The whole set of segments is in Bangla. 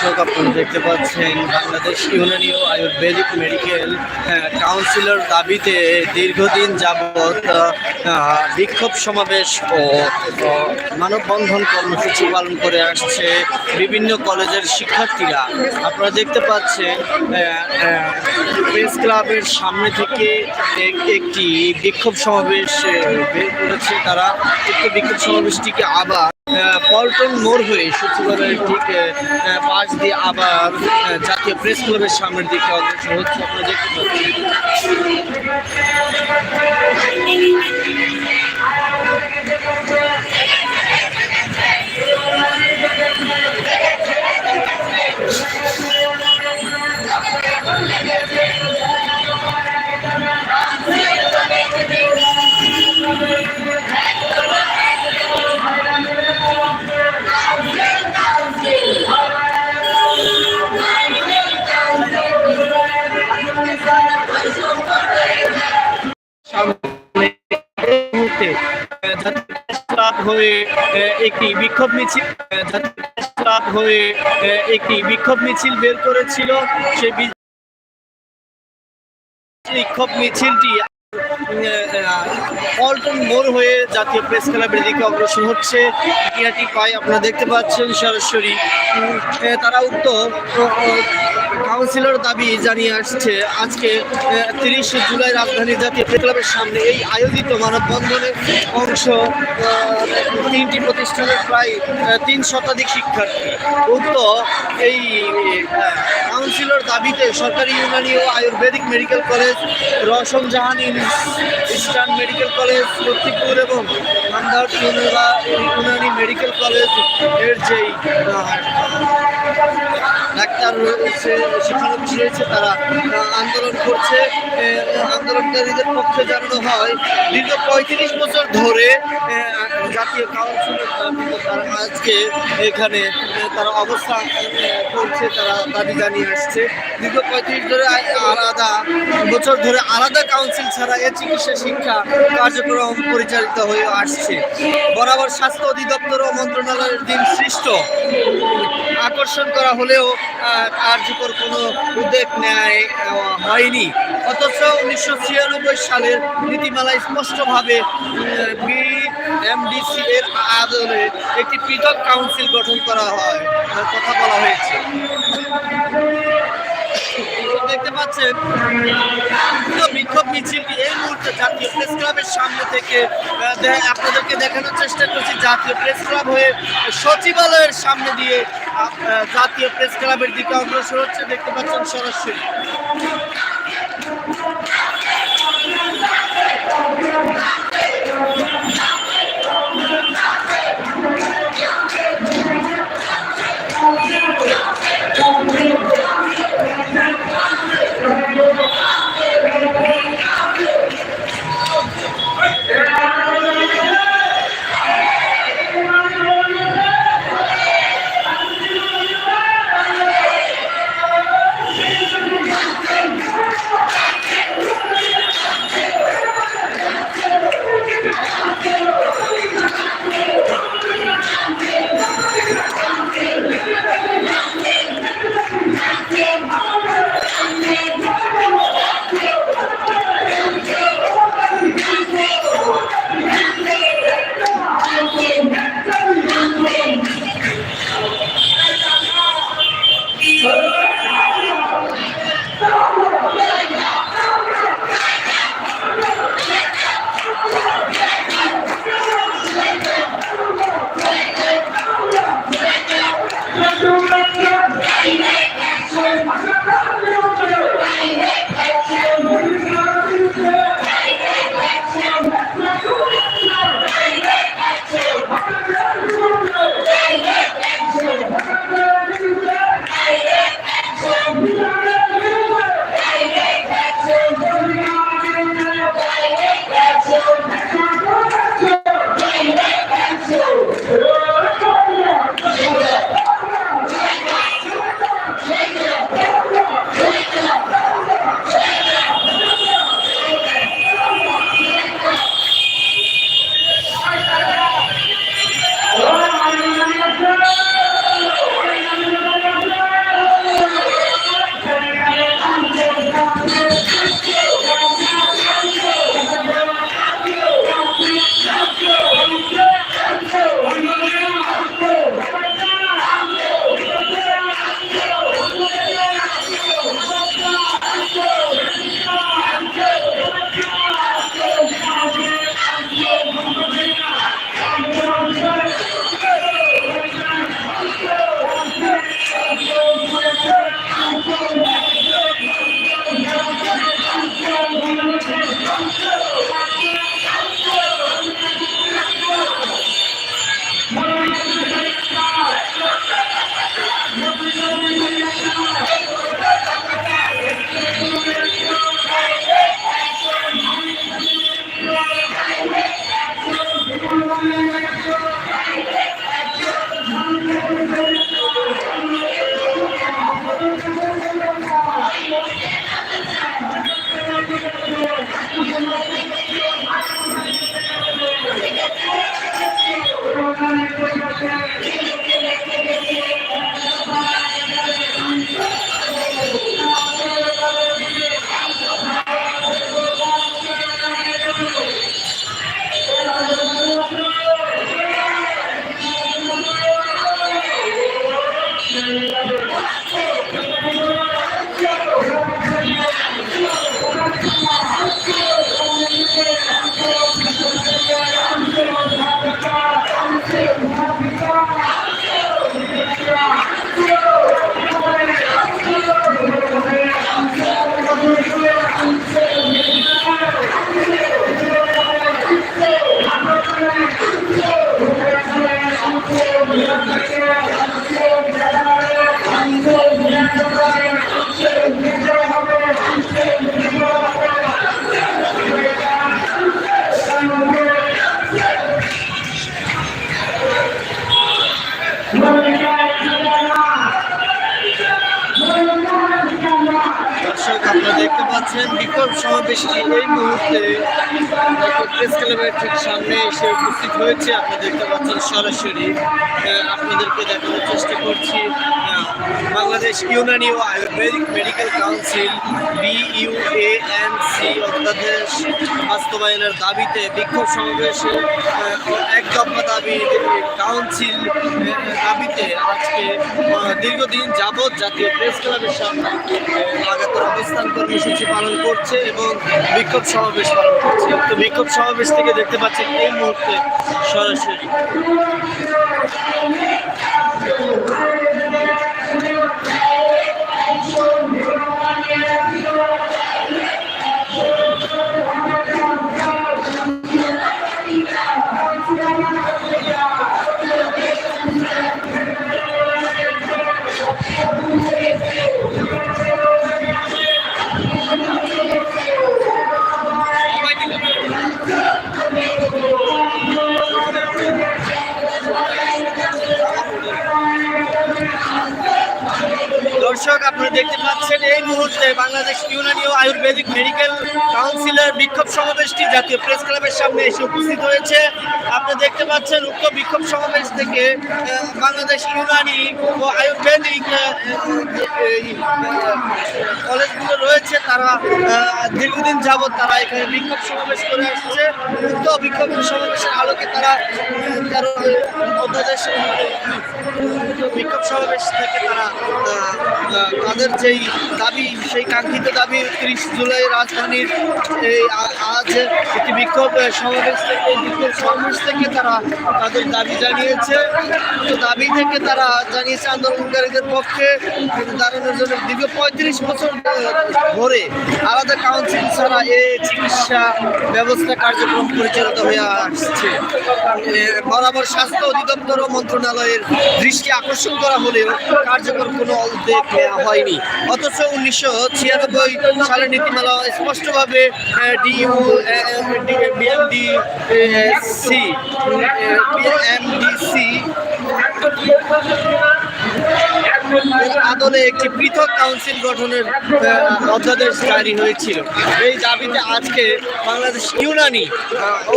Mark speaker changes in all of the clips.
Speaker 1: দর্শক, আপনারা দেখতে পাচ্ছেন বাংলাদেশ ইউনানীয় আয়ুর্বেদিক মেডিকেল কাউন্সিলর দাবিতে দীর্ঘদিন যাবৎ বিক্ষোভ সমাবেশ ও মানববন্ধন কর্মসূচি পালন করে আসছে বিভিন্ন কলেজের শিক্ষার্থীরা। আপনারা দেখতে পাচ্ছেন প্রেস ক্লাবের সামনে থেকে এক- একটি বিক্ষোভ সমাবেশ বের করেছে তারা। উক্ত বিক্ষোভ সমাবেশটিকে আবার পল্টন মোড় হয়ে সচিবালয়ের ঠিক পাশ দিয়ে আবার জাতীয় প্রেস ক্লাবের সামনের দিকে অগ্রসর হচ্ছে আপনারা দেখতে পাচ্ছেন। হয়ে একটি বিক্ষোভ মিছিল ক্লাব হয়ে একটি বিক্ষোভ মিছিল বের করেছিল। সেই বিক্ষোভ মিছিলটি আহ, পল্টন মোড় হয়ে জাতীয় প্রেস ক্লাবের দিকে অগ্রসর হচ্ছে। ক্রিয়াটি পাই আপনারা দেখতে পাচ্ছেন সরাসরি। তারা উক্ত কাউন্সিলর দাবি জানিয়ে আসছে, আজকে তিরিশে জুলাই রাজধানী জাতীয় ক্লাবের সামনে এই আয়োজিত মানববন্ধনের অংশ তিনটি প্রতিষ্ঠানের প্রায় তিন শতাধিক শিক্ষার্থী। উক্ত এই কাউন্সিলর দাবিতে সরকারি ইউনানি ও Ayurvedic medical college, Rasam Jahan eastern medical college Lakshmipur এবং আমদার ইউনানি মেডিকেল কলেজের যেই ডাক্তার রয়েছে, শিক্ষানবিশ রয়েছে, তারা আন্দোলন করছে। আন্দোলনকারীদের পক্ষে জানানো হয়, দীর্ঘ পঁয়ত্রিশ বছর ধরে জাতীয় কাউন্সিলের তারা আজকে এখানে তারা অবস্থান করছে, তারা দাবি জানিয়ে আসছে। দীর্ঘ পঁয়ত্রিশ ধরে আলাদা বছর ধরে আলাদা কাউন্সিল ছাড়া এ চিকিৎসা শিক্ষা কার্যক্রম পরিচালিত হয়ে আসছে। বরাবর স্বাস্থ্য অধিদপ্তর ও মন্ত্রণালয়ের দিন সৃষ্ট। আকর্ষণ করা হলেও কার্যকর কোনো উদ্যোগ নেয় হয়নি। অথচ উনিশশো ছিয়ানব্বই সালের নীতিমালায় স্পষ্টভাবে এমডিসি এর আদলে একটি পৃথক কাউন্সিল গঠন করা হয় কথা বলা হয়েছে। দেখতে পাচ্ছেন বিক্ষোভ মিছিলটি এই মুহূর্তে জাতীয় প্রেস ক্লাবের সামনে থেকে আপনাদেরকে দেখানোর চেষ্টা করছি, জাতীয় প্রেস ক্লাব হয়ে সচিবালয়ের সামনে দিয়ে জাতীয় প্রেস ক্লাবের দিকে অগ্রসর হচ্ছে, দেখতে পাচ্ছেন সরাসরি।
Speaker 2: Thank you.
Speaker 1: দর্শক, আপনারা দেখতে পাচ্ছেন বিক্ষোভ সমাবেশটি এই মুহূর্তে প্রেস ক্লাবের ঠিক সামনে এসে উপস্থিত হয়েছে। আপনারা দেখতে পাচ্ছেন সরাসরি আপনাদেরকে দেখানোর চেষ্টা করছি বাংলাদেশ ইউনানি ও আয়ুর্বেদিক মেডিকেল কাউন্সিল বিইউএএনসি অধ্যাদেশ বাস্তবায়নের দাবিতে বিক্ষোভ সমাবেশে এক দফা দাবি কাউন্সিল দাবিতে আজকে দীর্ঘদিন যাবৎ জাতীয় প্রেস ক্লাবের সামনে লাগাতার অবস্থান কর্মসূচি পালন করছে এবং বিক্ষোভ সমাবেশ পালন করছে। তো বিক্ষোভ সমাবেশ থেকে দেখতে পাচ্ছি এই মুহূর্তে সরাসরি দর্শক আপনারা দেখতে পাচ্ছেন এই মুহূর্তে বাংলাদেশ ইউনানি ও আয়ুর্বেদিক মেডিকেল কাউন্সিলের বিক্ষোভ সমাবেশটি জাতীয় প্রেস ক্লাবের সামনে এসে উপস্থিত হয়েছে। আপনারা দেখতে পাচ্ছেন উক্ত বিক্ষোভ সমাবেশ থেকে বাংলাদেশ ইউনানি ও আয়ুর্বেদিক কলেজগুলো রয়েছে। তারা দীর্ঘদিন যাবৎ তারা এখানে বিক্ষোভ সমাবেশ করে আসছে। উক্ত বিক্ষোভ সমাবেশের আলোকে তারা অধ্যাদেশ বিক্ষোভ সমাবেশ থেকে তারা আহ, যেই দাবি সেই কাঙ্ক্ষিত দাবি তিরিশ জুলাই রাজধানীর এই আজ একটি বিক্ষোভ সমাবেশ থেকে বিক্ষোভ সমাবেশ থেকে তারা তাদের দাবি জানিয়েছে। তো দাবি থেকে তারা জানিয়েছে আন্দোলনকারীদের পক্ষে দাঁড়ানোর জন্য দীর্ঘ পঁয়ত্রিশ বছর ধরে আলাদা কাউন্সিল ছাড়া এ চিকিৎসা ব্যবস্থা কার্যক্রম পরিচালিত হয়ে আসছে। বরাবর স্বাস্থ্য অধিদপ্তর ও মন্ত্রণালয়ের দৃষ্টি আকর্ষণ করা হলেও কার্যকর কোনো নেওয়া হয়নি। অথচ উনিশশো ছিয়ানব্বই সালের নীতিমালা স্পষ্টভাবে ডিইউ বিএমডি বিএমডিসি আদলে একটি পৃথক কাউন্সিল গঠনের অধ্যাদেশ জারি হয়েছিল। এই দাবিতে আজকে বাংলাদেশ ইউনানি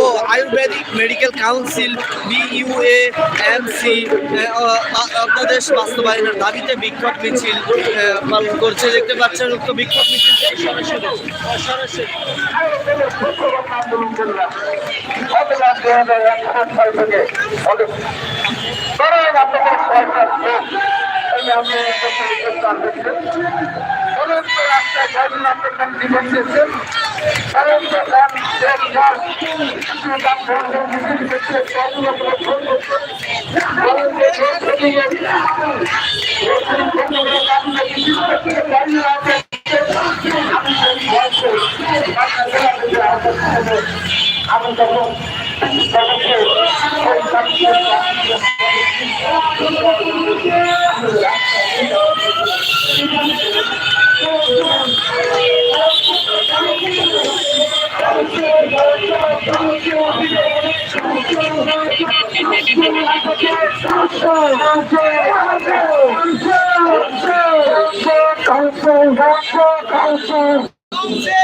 Speaker 1: ও Ayurvedic medical council, BUA, MC অধ্যাদেশ বাস্তবায়নের দাবিতে বিক্ষোভ মিছিল পালন করছে। দেখতে পাচ্ছেন, উক্ত বিক্ষোভ মিছিল সরাসরি। সরাসরি
Speaker 2: আমি
Speaker 3: Council, council.